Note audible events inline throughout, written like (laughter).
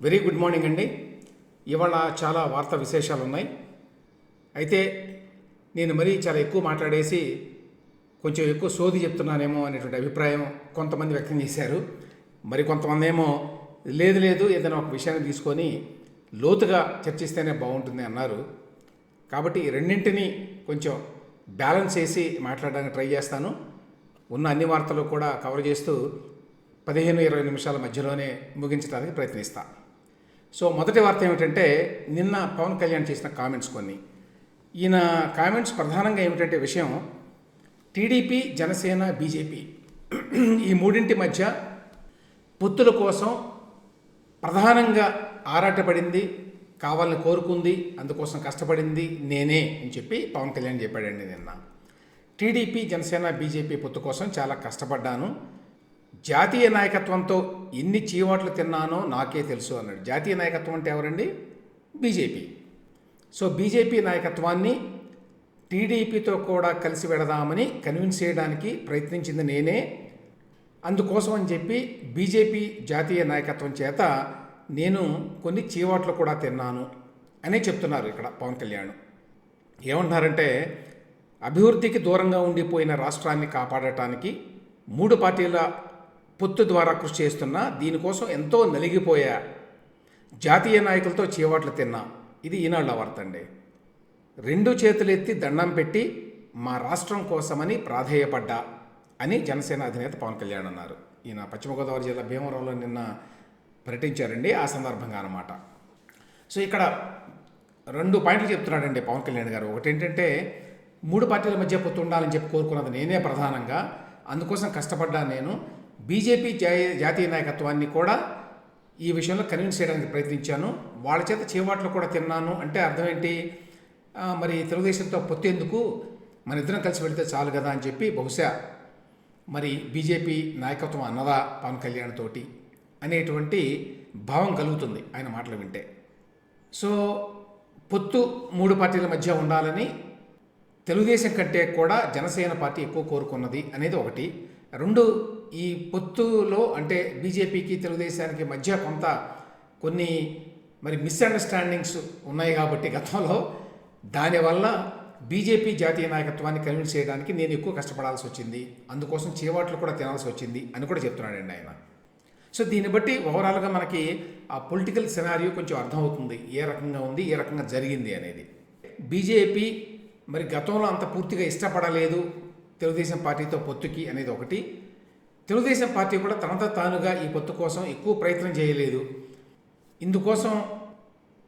Very good morning అండి. ఇవాళ చాలా వార్త విశేషాలు ఉన్నాయి అయితే నేను మరీ చాలా ఎక్కువ మాట్లాడేసి కొంచెం ఎక్కువ సోది చెప్తున్నానేమో అనేటువంటి అభిప్రాయం కొంతమంది వ్యక్తం చేశారు. మరి కొంతమంది ఏమో లేదు లేదు ఏదైనా ఒక విషయాన్ని తీసుకొని లోతుగా చర్చిస్తేనే బాగుంటుంది అన్నారు. కాబట్టి రెండింటినీ కొంచెం బ్యాలెన్స్ చేసి మాట్లాడడానికి ట్రై చేస్తాను. ఉన్న అన్ని వార్తలు కూడా కవర్ చేస్తూ పదిహేను ఇరవై నిమిషాల మధ్యలోనే ముగించడానికి ప్రయత్నిస్తాను సో మొదటి వార్త ఏమిటంటే నిన్న పవన్ కళ్యాణ్ చేసిన కామెంట్స్ కొన్ని. ఈయన కామెంట్స్ ప్రధానంగా ఏమిటంటే విషయం టీడీపీ జనసేన బీజేపీ ఈ మూడింటి మధ్య పొత్తుల కోసం ప్రధానంగా ఆరాటపడింది కావాలని కోరుకుంది అందుకోసం కష్టపడింది నేనే అని చెప్పి పవన్ కళ్యాణ్ చెప్పాడండి నిన్న. టీడీపీ జనసేన బీజేపీ పొత్తు కోసం చాలా కష్టపడ్డాను. జాతీయ నాయకత్వంతో ఎన్ని చీవాట్లు తిన్నానో నాకే తెలుసు అన్నాడు. జాతీయ నాయకత్వం అంటే ఎవరండి? బీజేపీ. సో బీజేపీ నాయకత్వాన్ని టీడీపీతో కూడా కలిసి వెడదామని కన్విన్స్ చేయడానికి ప్రయత్నించింది నేనే. అందుకోసం అని చెప్పి బీజేపీ జాతీయ నాయకత్వం చేత నేను కొన్ని చీవాట్లు కూడా తిన్నాను అనే చెప్తున్నారు ఇక్కడ పవన్ కళ్యాణ్. ఏమంటున్నారంటే అభివృద్ధికి దూరంగా ఉండిపోయిన రాష్ట్రాన్ని కాపాడటానికి మూడు పార్టీల పొత్తు ద్వారా కృషి చేస్తున్నా దీనికోసం ఎంతో నలిగిపోయా. జాతీయ నాయకులతో చీవాట్లు తిన్నా. ఇది ఈనాళ్ళ వార్త అండి. రెండు చేతులెత్తి దండం పెట్టి మా రాష్ట్రం కోసమని ప్రాధేయపడ్డా అని జనసేన అధినేత పవన్ కళ్యాణ్ అన్నారు. ఈయన పశ్చిమ గోదావరి జిల్లా భీమవరంలో నిన్న పర్యటించారండి ఆ సందర్భంగా అనమాట సో ఇక్కడ రెండు పాయింట్లు చెప్తున్నాడండి పవన్ కళ్యాణ్ గారు. ఒకటి ఏంటంటే మూడు పార్టీల మధ్య పొత్తు ఉండాలని చెప్పి కోరుకున్నది నేనే ప్రధానంగా. అందుకోసం కష్టపడ్డా నేను. బీజేపీ జా- జాతీయ నాయకత్వాన్ని కూడా ఈ విషయంలో కన్విన్స్ చేయడానికి ప్రయత్నించాను. వాళ్ళ చేత చేవాట్లు కూడా తిన్నాను. అంటే అర్థం ఏంటి మరి తెలుగుదేశంతో పొత్తు ఎందుకు మన ఇద్దరం కలిసి వెళితే చాలు కదా అని చెప్పి బహుశా మరి బీజేపీ నాయకత్వం అన్నదా పవన్ కళ్యాణ్ తోటి అనేటువంటి భావం కలుగుతుంది ఆయన మాటలు వింటే. సో పొత్తు మూడు పార్టీల మధ్య ఉండాలని తెలుగుదేశం కంటే కూడా జనసేన పార్టీ ఎక్కువ కోరుకున్నది అనేది ఒకటి. రెండు ఈ పొత్తులో అంటే బీజేపీకి తెలుగుదేశానికి మధ్య కొంత కొన్ని మరి మిస్అండర్స్టాండింగ్స్ ఉన్నాయి కాబట్టి గతంలో. దానివల్ల బీజేపీ జాతీయ నాయకత్వాన్ని కన్విన్స్ చేయడానికి నేను ఎక్కువ కష్టపడాల్సి వచ్చింది. అందుకోసం చేవాట్లు కూడా తినాల్సి వచ్చింది అని కూడా చెప్తున్నాడండి ఆయన. సో దీన్ని బట్టి ఓవరాల్గా మనకి ఆ పొలిటికల్ సినారియో కొంచెం అర్థమవుతుంది. ఏ రకంగా ఉంది ఏ రకంగా జరిగింది అనేది. బీజేపీ మరి గతంలో అంత పూర్తిగా ఇష్టపడలేదు తెలుగుదేశం పార్టీతో పొత్తుకి అనేది ఒకటి. తెలుగుదేశం పార్టీ కూడా తనతో తానుగా ఈ పొత్తు కోసం ఎక్కువ ప్రయత్నం చేయలేదు. ఇందుకోసం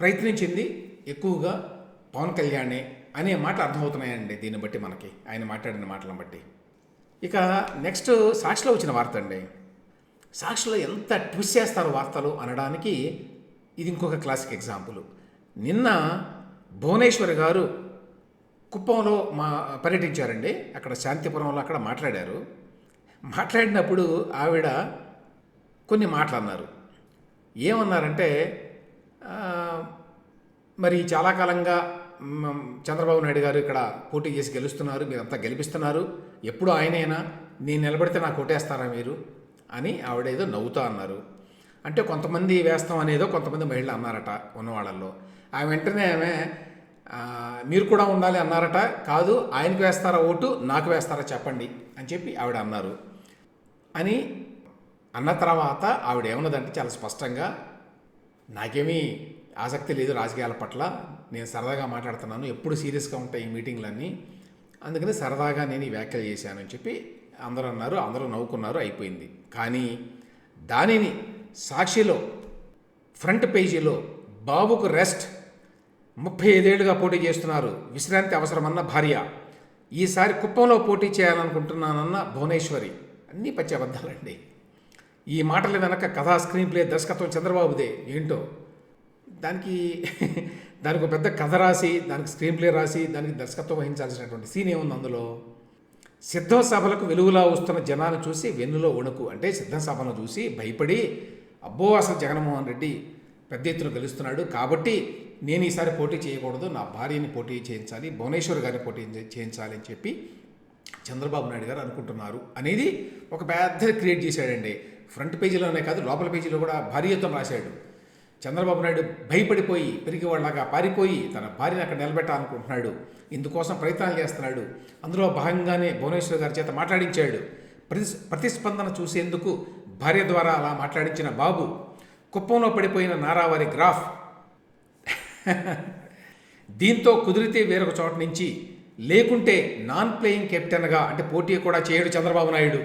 ప్రయత్నించింది ఎక్కువగా పవన్ కళ్యాణే అనే మాటలు అర్థమవుతున్నాయండి దీన్ని బట్టి మనకి. ఆయన మాట్లాడిన మాటలను బట్టి. ఇక నెక్స్ట్ సాక్షిలో వచ్చిన వార్త అండి. సాక్షిలో ఎంత ట్విస్ట్ చేస్తారు వార్తలు అనడానికి ఇది ఇంకొక క్లాసిక్ ఎగ్జాంపుల్ నిన్న భువనేశ్వర్ గారు కుప్పంలో మా పర్యటించారండి. అక్కడ శాంతిపురంలో అక్కడ మాట్లాడారు. మాట్లాడినప్పుడు ఆవిడ కొన్ని మాటలు అన్నారు ఏమన్నారంటే మరి చాలా కాలంగా చంద్రబాబు నాయుడు గారు ఇక్కడ పోటీ చేసి గెలుస్తున్నారు మీరంతా గెలిపిస్తున్నారు ఎప్పుడు ఆయనైనా? నేను నిలబడితే నాకు కొట్టేస్తారా మీరు? అని ఆవిడ ఏదో నవ్వుతా అన్నారు. అంటే కొంతమంది వేస్తాం అనేదో కొంతమంది మహిళలు అన్నారట ఉన్నవాళ్ళల్లో. ఆమె వెంటనే ఆమె మీరు కూడా ఉండాలి అన్నారట. కాదు ఆయనకు వేస్తారా ఓటు నాకు వేస్తారా చెప్పండి అని చెప్పి ఆవిడ అన్నారు. అని అన్న తర్వాత ఆవిడ ఏమన్నదంటే చాలా స్పష్టంగా నాకేమీ ఆసక్తి లేదు రాజకీయాల పట్ల. నేను సరదాగా మాట్లాడుతున్నాను. ఎప్పుడు సీరియస్గా ఉంటాయి ఈ మీటింగ్లన్నీ. అందుకని సరదాగా నేను ఈ వ్యాఖ్యలు చేశాను అని చెప్పి అందరూ అన్నారు. అందరూ నవ్వుకున్నారు. అయిపోయింది. కానీ దానిని సాక్షిలో ఫ్రంట్ పేజీలో బాబుకు రెస్ట్ ముప్పై ఐదేళ్ళుగా పోటీ చేస్తున్నారు. విశ్రాంతి అవసరమన్న భార్య. ఈసారి కుప్పంలో పోటీ చేయాలనుకుంటున్నానన్న భువనేశ్వరి. అన్నీ పచ్చి అబద్ధాలండి ఈ మాటల వెనక కథా స్క్రీన్ ప్లే దర్శకత్వం చంద్రబాబుదే ఏంటో? దానికి (laughs) దానికి ఒక పెద్ద కథ రాసి దానికి స్క్రీన్ ప్లే రాసి దానికి దర్శకత్వం వహించాల్సినటువంటి సీన్ ఏముంది అందులో? సిద్ధం సభలకు వెలుగులా వస్తున్న జనాలు చూసి వెన్నులో వణుకు. అంటే సిద్ధం సభను చూసి భయపడి అబ్బో అసలు జగన్మోహన్ రెడ్డి పెద్ద ఎత్తున గెలుస్తున్నాడు కాబట్టి నేను ఈసారి పోటీ చేయకూడదు నా భార్యని పోటీ చేయించాలి భువనేశ్వర్ గారిని పోటీ చేయించాలి అని చెప్పి చంద్రబాబు నాయుడు గారు అనుకుంటున్నారు అనేది ఒక పెద్ద క్రియేట్ చేశాడండి. ఫ్రంట్ పేజీలోనే కాదు లోపల పేజీలో కూడా భార్యతో రాశాడు. చంద్రబాబు నాయుడు భయపడిపోయి పెరిగి వాళ్ళగా పారిపోయి తన భార్యను అక్కడ నిలబెట్టాలనుకుంటున్నాడు. ఇందుకోసం ప్రయత్నాలు చేస్తున్నాడు. అందులో భాగంగానే భువనేశ్వర్ గారి చేత మాట్లాడించాడు. ప్రతి ప్రతిస్పందన చూసేందుకు భార్య ద్వారా అలా మాట్లాడించిన బాబు కుప్పంలో పడిపోయిన నారావారి గ్రాఫ్. (laughs) దీంతో కుదిరితే వేరొక చోట నుంచి లేకుంటే నాన్ ప్లేయింగ్ కెప్టెన్గా అంటే పోటీ కూడా చేయడు చంద్రబాబు నాయుడు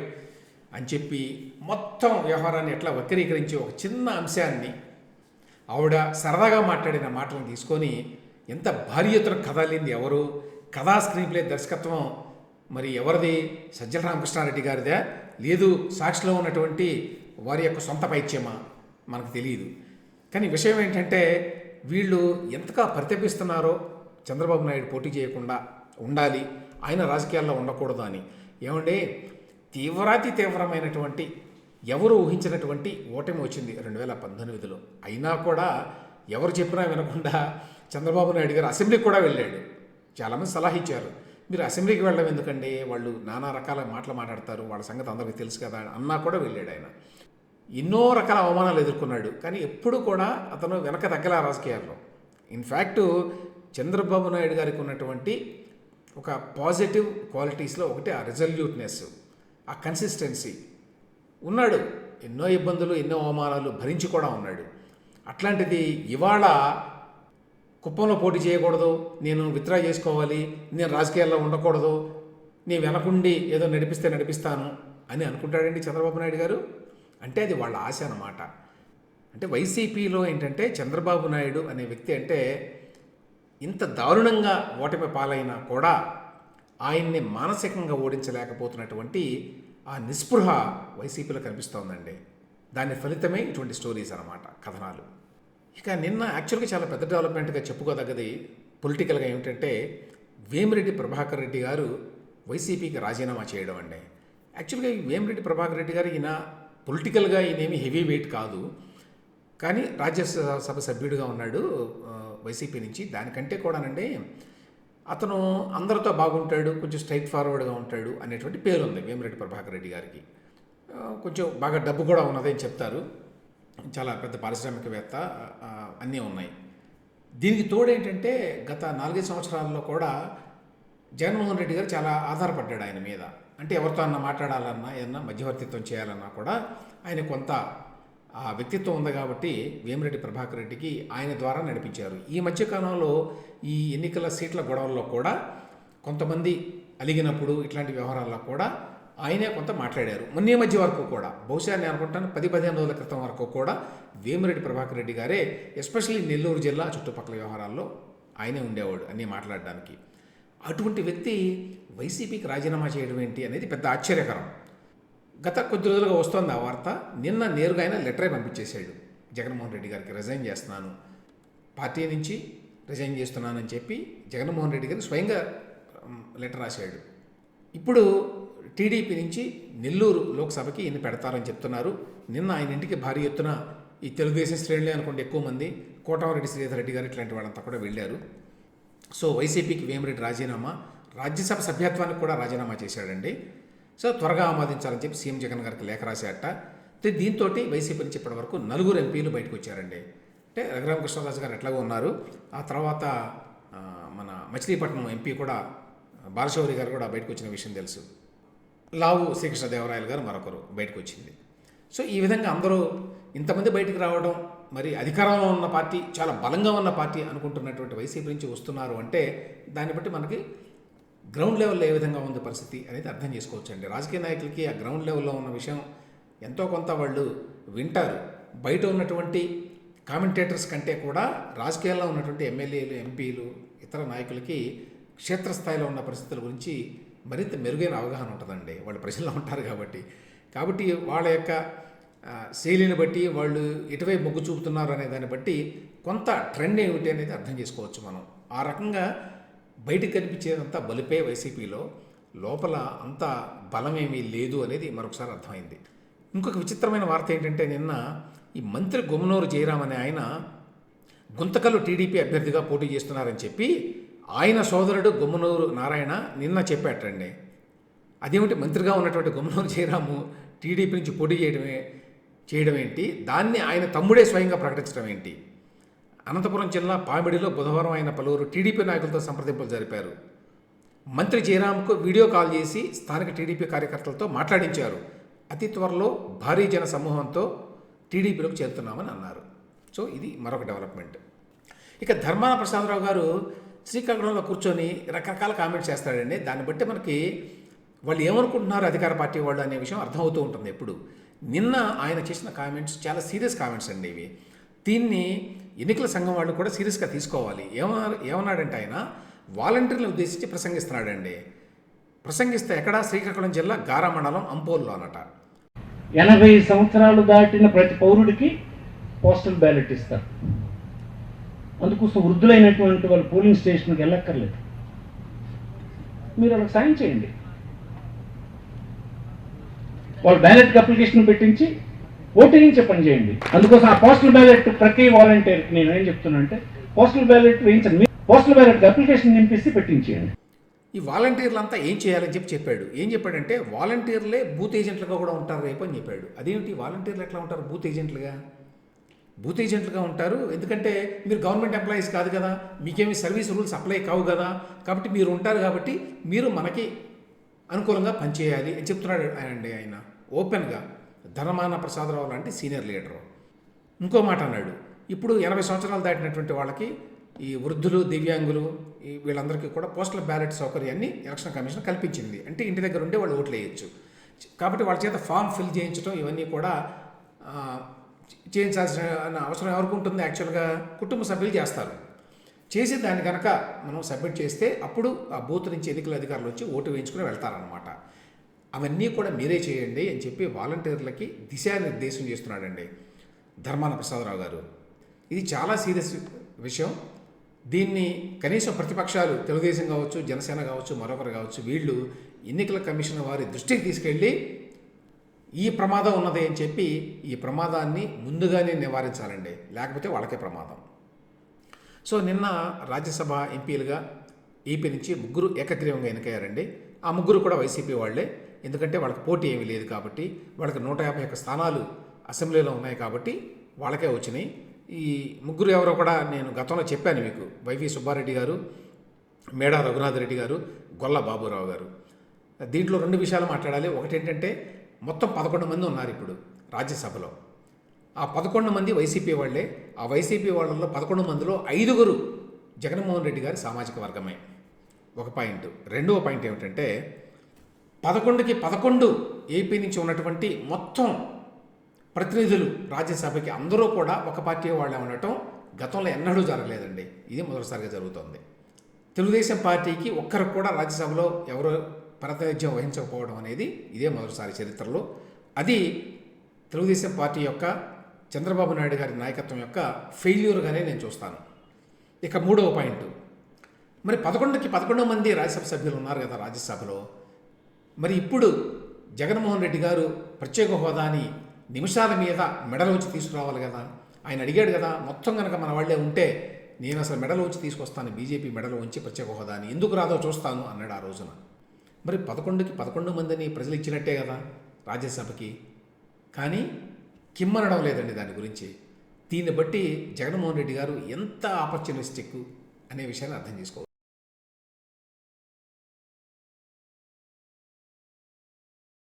అని చెప్పి మొత్తం వ్యవహారాన్ని ఎట్లా వక్రీకరించి ఒక చిన్న అంశాన్ని ఆవిడ సరదాగా మాట్లాడిన మాటలను తీసుకొని ఎంత భారీ ఎత్తున కథ ఎవరు? కథా స్క్రీన్ ప్లే దర్శకత్వం మరి ఎవరిది? సజ్జల రామకృష్ణారెడ్డి గారిదా? లేదు సాక్షిలో ఉన్నటువంటి వారి యొక్క సొంత పైత్యమా మనకు తెలియదు కానీ విషయం ఏంటంటే వీళ్ళు ఎంతగా ప్రతిపిస్తున్నారో చంద్రబాబు నాయుడు పోటీ చేయకుండా ఉండాలి. ఆయన రాజకీయాల్లో ఉండకూడదు అని. ఏమంటే తీవ్రాతి తీవ్రమైనటువంటి ఎవరు ఊహించినటువంటి ఓటమి వచ్చింది రెండు వేల పంతొమ్మిదిలో. అయినా కూడా ఎవరు చెప్పినా వినకుండా చంద్రబాబు నాయుడు గారు అసెంబ్లీకి కూడా వెళ్ళాడు. చాలామంది సలహా ఇచ్చారు. మీరు అసెంబ్లీకి వెళ్ళడం ఎందుకండి? వాళ్ళు నానా రకాల మాటలు మాట్లాడతారు. వాళ్ళ సంగతి అందరికీ తెలుసు కదా అన్నా కూడా వెళ్ళాడు ఆయన. ఎన్నో రకాల అవమానాలు ఎదుర్కొన్నాడు. కానీ ఎప్పుడు కూడా అతను వెనక తగ్గల రాజకీయాల్లో. ఇన్ఫ్యాక్ట్ చంద్రబాబు నాయుడు గారికి ఉన్నటువంటి ఒక పాజిటివ్ క్వాలిటీస్లో ఒకటి ఆ రిజల్యూట్నెస్ ఆ కన్సిస్టెన్సీ ఉన్నాడు. ఎన్నో ఇబ్బందులు ఎన్నో అవమానాలు భరించి కూడా ఉన్నాడు. అట్లాంటిది ఇవాళ కుప్పంలో పోటీ చేయకూడదు. నేను విత్డ్రా చేసుకోవాలి. నేను రాజకీయాల్లో ఉండకూడదు. నీ వెనకుండి ఏదో నడిపిస్తే నడిపిస్తాను అని అనుకుంటాడండి చంద్రబాబు నాయుడు గారు. అంటే అది వాళ్ళ ఆశ అన్నమాట. అంటే వైసీపీలో ఏంటంటే చంద్రబాబు నాయుడు అనే వ్యక్తి అంటే ఇంత దారుణంగా ఓటమి పాలైనా కూడా ఆయన్ని మానసికంగా ఓడించలేకపోతున్నటువంటి ఆ నిస్పృహ వైసీపీలో కనిపిస్తోందండి. దాని ఫలితమే ఇటువంటి స్టోరీస్ అన్నమాట కథనాలు. ఇక నిన్న యాక్చువల్గా చాలా పెద్ద డెవలప్మెంట్గా చెప్పుకోదగ్గది పొలిటికల్గా ఏమిటంటే వేమిరెడ్డి ప్రభాకర్ రెడ్డి గారు వైసీపీకి రాజీనామా చేయడం అండి. యాక్చువల్గా ఈ వేమిరెడ్డి ప్రభాకర్ రెడ్డి గారు ఈయన పొలిటికల్గా ఈయనేమి హెవీ వెయిట్ కాదు. కానీ రాజ్యసభ సభ్యుడిగా ఉన్నాడు వైసీపీ నుంచి దానికంటే కూడానండి అతను అందరితో బాగుంటాడు కొంచెం స్ట్రైట్ ఫార్వర్డ్గా ఉంటాడు అనేటువంటి పేరు ఉంది వేమిరెడ్డి ప్రభాకర్ రెడ్డి గారికి. కొంచెం బాగా డబ్బు కూడా ఉన్నదని చెప్తారు. చాలా పెద్ద పారిశ్రామికవేత్త అన్నీ ఉన్నాయి. దీనికి తోడు ఏంటంటే గత నాలుగైదు సంవత్సరాల్లో కూడా జగన్మోహన్ రెడ్డి గారు చాలా ఆధారపడ్డాడు ఆయన మీద. అంటే ఎవరితో అన్న మాట్లాడాలన్నా ఏదన్నా మధ్యవర్తిత్వం చేయాలన్నా కూడా ఆయన కొంత ఆ వ్యక్తిత్వం ఉంది కాబట్టి వేమిరెడ్డి ప్రభాకర్ రెడ్డికి ఆయన ద్వారా నడిపించారు. ఈ మధ్యకాలంలో ఈ ఎన్నికల సీట్ల గొడవల్లో కూడా కొంతమంది అలిగినప్పుడు ఇట్లాంటి వ్యవహారాల్లో కూడా ఆయనే కొంత మాట్లాడారు. మొన్న ఈ మధ్య వరకు కూడా బహుశా నేను అనుకుంటాను పది పదిహేను రోజుల క్రితం వరకు కూడా వేమిరెడ్డి ప్రభాకర్ రెడ్డి గారే ఎస్పెషల్లీ నెల్లూరు జిల్లా చుట్టుపక్కల వ్యవహారాల్లో ఆయనే ఉండేవాడు అన్నీ మాట్లాడడానికి. అటువంటి వ్యక్తి వైసీపీకి రాజీనామా చేయడం ఏంటి అనేది పెద్ద ఆశ్చర్యకరం. గత కొద్ది రోజులుగా వస్తోంది ఆ వార్త. నిన్న నేరుగా ఆయన లెటరే పంపించేశాడు. జగన్మోహన్ రెడ్డి గారికి రిజైన్ చేస్తున్నాను. పార్టీ నుంచి రిజైన్ చేస్తున్నానని చెప్పి జగన్మోహన్ రెడ్డి గారు స్వయంగా లెటర్ రాశాడు. ఇప్పుడు టీడీపీ నుంచి నెల్లూరు లోక్సభకి ఈయన పెడతారని చెప్తున్నారు. నిన్న ఆయన ఇంటికి భారీ ఎత్తున ఈ తెలుగుదేశం శ్రేణులే అనుకోండి ఎక్కువ మంది కోటమరెడ్డి శ్రీధర్ రెడ్డి గారు ఇట్లాంటి వాళ్ళంతా కూడా వెళ్ళారు. సో వైసీపీకి వేమిరెడ్డి రాజీనామా రాజ్యసభ సభ్యత్వానికి కూడా రాజీనామా చేశాడండి. సో త్వరగా ఆమోదించాలని చెప్పి సీఎం జగన్ గారికి లేఖ రాశాట దీంతో వైసీపీ నుంచి ఇప్పటి వరకు నలుగురు ఎంపీలు బయటకు వచ్చారండి. అంటే రఘురామకృష్ణరాజు గారు ఎట్లాగో ఉన్నారు. ఆ తర్వాత మన మచిలీపట్నం ఎంపీ కూడా బాలశౌరి గారు కూడా బయటకు వచ్చిన విషయం తెలుసు. లావు శ్రీకృష్ణదేవరాయలు గారు మరొకరు బయటకు వచ్చింది. సో ఈ విధంగా అందరూ ఇంతమంది బయటికి రావడం మరి అధికారంలో ఉన్న పార్టీ చాలా బలంగా ఉన్న పార్టీ అనుకుంటున్నటువంటి వైసీపీ నుంచి వస్తున్నారు అంటే దాన్ని బట్టి మనకి గ్రౌండ్ లెవెల్లో ఏ విధంగా ఉంది పరిస్థితి అనేది అర్థం చేసుకోవచ్చండి. రాజకీయ నాయకులకి ఆ గ్రౌండ్ లెవెల్లో ఉన్న విషయం ఎంతో కొంత వాళ్ళు వింటారు. బయట ఉన్నటువంటి కామెంటేటర్స్ కంటే కూడా రాజకీయాల్లో ఉన్నటువంటి ఎమ్మెల్యేలు ఎంపీలు ఇతర నాయకులకి క్షేత్రస్థాయిలో ఉన్న పరిస్థితుల గురించి మరింత మెరుగైన అవగాహన ఉంటుందండి. వాళ్ళు ప్రజల్లో ఉంటారు కాబట్టి. కాబట్టి వాళ్ళ యొక్క శైలిని బట్టి వాళ్ళు ఎటువైపు మొగ్గు చూపుతున్నారు అనే దాన్ని బట్టి కొంత ట్రెండ్ ఏమిటి అనేది అర్థం చేసుకోవచ్చు మనం. ఆ రకంగా బయటకు కనిపించేదంతా బలిపే వైసీపీలో లోపల అంత బలమేమీ లేదు అనేది మరొకసారి అర్థమైంది. ఇంకొక విచిత్రమైన వార్త ఏంటంటే నిన్న ఈ మంత్రి గుమ్మనూరు జయరాం అనే ఆయన గుంతకల్లు టీడీపీ అభ్యర్థిగా పోటీ చేస్తున్నారని చెప్పి ఆయన సోదరుడు గుమ్మనూరు నారాయణ నిన్న చెప్పాటండి అదేమిటి మంత్రిగా ఉన్నటువంటి గుమ్మనూరు జయరాము టీడీపీ నుంచి పోటీ చేయడమే చేయడం ఏంటి దాన్ని ఆయన తమ్ముడే స్వయంగా ప్రకటించడం ఏంటి? అనంతపురం జిల్లా పామిడిలో బుధవారం ఆయన పలువురు టీడీపీ నాయకులతో సంప్రదింపులు జరిపారు. మంత్రి జయరాంకు వీడియో కాల్ చేసి స్థానిక టీడీపీ కార్యకర్తలతో మాట్లాడించారు. అతి త్వరలో భారీ జన సమూహంతో టీడీపీలోకి చేరుతున్నామని అన్నారు. సో ఇది మరొక డెవలప్మెంట్. ఇక ధర్మాన ప్రసాదరావు గారు శ్రీకాకుళంలో కూర్చొని రకరకాల కామెంట్స్ చేస్తాడండి. దాన్ని బట్టి మనకి వాళ్ళు ఏమనుకుంటున్నారు అధికార పార్టీ వాళ్ళు అనే విషయం అర్థమవుతూ ఉంటుంది ఎప్పుడు. నిన్న ఆయన చేసిన కామెంట్స్ చాలా సీరియస్ కామెంట్స్ అండి ఇవి. దీన్ని ఎన్నికల సంఘం వాళ్ళు కూడా సీరియస్గా తీసుకోవాలి. ఏమన్నా ఏమన్నాడంటే ఆయన వాలంటీర్లను ఉద్దేశించి ప్రసంగిస్తున్నాడండి. ప్రసంగిస్తే ఎక్కడ? శ్రీకాకుళం జిల్లా గారా మండలం అంపోల్లో అనట. ఎనభై సంవత్సరాలు దాటిన ప్రతి పౌరుడికి పోస్టల్ బ్యాలెట్ ఇస్తారు. అందుకోసం వృద్ధులైనటువంటి వాళ్ళు పోలింగ్ స్టేషన్కి వెళ్ళక్కర్లేదు. మీరు వాళ్ళకి సాయం చేయండి. వాళ్ళు బ్యాలెట్కి అప్లికేషన్ పెట్టించి ఓటేయించే పని చేయండి. అందుకోసం ఆ పోస్టల్ బ్యాలెట్ ప్రతి వాలంటీర్కి నేను ఏం చెప్తున్నా అంటే పోస్టల్ బ్యాలెట్ వేయించండి పోస్టల్ బ్యాలెట్ అప్లికేషన్ నింపిస్తే పెట్టించేయండి. ఈ వాలంటీర్లంతా ఏం చేయాలని చెప్పి చెప్పాడు. ఏం చెప్పాడంటే వాలంటీర్లే బూత్ ఏజెంట్లుగా కూడా ఉంటారు రేపు అని చెప్పాడు. అదేమిటి? వాలంటీర్లు ఎట్లా ఉంటారు బూత్ ఏజెంట్లుగా బూత్ ఏజెంట్లుగా ఉంటారు. ఎందుకంటే మీరు గవర్నమెంట్ ఎంప్లాయీస్ కాదు కదా. మీకేమి సర్వీస్ రూల్స్ అప్లై కావు కదా. కాబట్టి మీరు ఉంటారు కాబట్టి మీరు మనకి అనుకూలంగా పనిచేయాలి అని చెప్తున్నాడు అండి ఆయన. ఓపెన్గా ధనమాన ప్రసాదరావు లాంటి సీనియర్ లీడరు. ఇంకో మాట అన్నాడు ఇప్పుడు ఎనభై సంవత్సరాలు దాటినటువంటి వాళ్ళకి ఈ వృద్ధులు దివ్యాంగులు వీళ్ళందరికీ కూడా పోస్టల్ బ్యాలెట్ సౌకర్యాన్ని ఎలక్షన్ కమిషన్ కల్పించింది. అంటే ఇంటి దగ్గర ఉండే వాళ్ళు ఓట్లు వేయచ్చు. కాబట్టి వాళ్ళ చేత ఫామ్ ఫిల్ చేయించడం ఇవన్నీ కూడా చేయించాల్సిన అవసరం ఎవరికి ఉంటుంది? యాక్చువల్గా కుటుంబ సభ్యులు చేస్తారు. చేసి దాన్ని కనుక మనం సబ్మిట్ చేస్తే అప్పుడు ఆ బూత్ నుంచి ఎన్నికల అధికారులు వచ్చి ఓటు వేయించుకుని వెళ్తారనమాట అవన్నీ కూడా మీరే చేయండి అని చెప్పి వాలంటీర్లకి దిశానిర్దేశం చేస్తున్నాడండి ధర్మాన ప్రసాదరావు గారు. ఇది చాలా సీరియస్ విషయం. దీన్ని కనీసం ప్రతిపక్షాలు తెలుగుదేశం కావచ్చు జనసేన కావచ్చు మరొకరు కావచ్చు వీళ్ళు ఎన్నికల కమిషన్ వారి దృష్టికి తీసుకెళ్ళి ఈ ప్రమాదం ఉన్నది అని చెప్పి ఈ ప్రమాదాన్ని ముందుగానే నివారించాలండి. లేకపోతే వాళ్ళకే ప్రమాదం. సో నిన్న రాజ్యసభ ఎంపీలుగా ఏపీ నుంచి ముగ్గురు ఏకగ్రీవంగా ఎన్నికయ్యారండి. ఆ ముగ్గురు కూడా వైసీపీ వాళ్ళే. ఎందుకంటే వాళ్ళకి పోటీ ఏమీ లేదు కాబట్టి వాళ్ళకి నూట యాభై ఒక్క స్థానాలు అసెంబ్లీలో ఉన్నాయి కాబట్టి వాళ్ళకే వచ్చినాయి. ఈ ముగ్గురు ఎవరో కూడా నేను గతంలో చెప్పాను మీకు. వైవి సుబ్బారెడ్డి గారు మేడా రఘునాథ్ రెడ్డి గారు గొల్ల బాబురావు గారు. దీంట్లో రెండు విషయాలు మాట్లాడాలి. ఒకటి ఏంటంటే మొత్తం పదకొండు మంది ఉన్నారు ఇప్పుడు రాజ్యసభలో. ఆ పదకొండు మంది వైసీపీ వాళ్ళే. ఆ వైసీపీ వాళ్ళలో పదకొండు మందిలో ఐదుగురు జగన్మోహన్ రెడ్డి గారి సామాజిక వర్గమే. ఒక పాయింట్. రెండవ పాయింట్ ఏమిటంటే పదకొండుకి పదకొండు ఏపీ నుంచి ఉన్నటువంటి మొత్తం ప్రతినిధులు రాజ్యసభకి అందరూ కూడా ఒక పార్టీ వాళ్ళే ఉండటం గతంలో ఎన్నడూ జరగలేదండి. ఇది మొదటిసారిగా జరుగుతుంది. తెలుగుదేశం పార్టీకి ఒక్కరికి కూడా రాజ్యసభలో ఎవరు ప్రాతినిధ్యం వహించకపోవడం అనేది ఇదే మొదటిసారి చరిత్రలో. అది తెలుగుదేశం పార్టీ యొక్క చంద్రబాబు నాయుడు గారి నాయకత్వం యొక్క ఫెయిల్యూర్గానే నేను చూస్తాను. ఇక మూడవ పాయింట్. మరి పదకొండుకి పదకొండు మంది రాజ్యసభ సభ్యులు ఉన్నారు కదా రాజ్యసభలో. మరి ఇప్పుడు జగన్మోహన్ రెడ్డి గారు ప్రత్యేక హోదాని నిమిషాల మీద మెడల వచ్చి తీసుకురావాలి కదా? ఆయన అడిగాడు కదా మొత్తం కనుక మన వాళ్ళే ఉంటే నేను అసలు మెడలోంచి వచ్చి తీసుకొస్తాను బీజేపీ మెడలో ఉంచి ప్రత్యేక హోదాని. ఎందుకు రాదో చూస్తాను అన్నాడు ఆ రోజున. మరి పదకొండుకి పదకొండు మందిని ప్రజలు ఇచ్చినట్టే కదా రాజ్యసభకి. కానీ కిమ్మనడం లేదండి దాని గురించి. దీన్ని బట్టి జగన్మోహన్ రెడ్డి గారు ఎంత ఆపర్చునిస్టిక్ అనే విషయాన్ని అర్థం చేసుకోవాలి.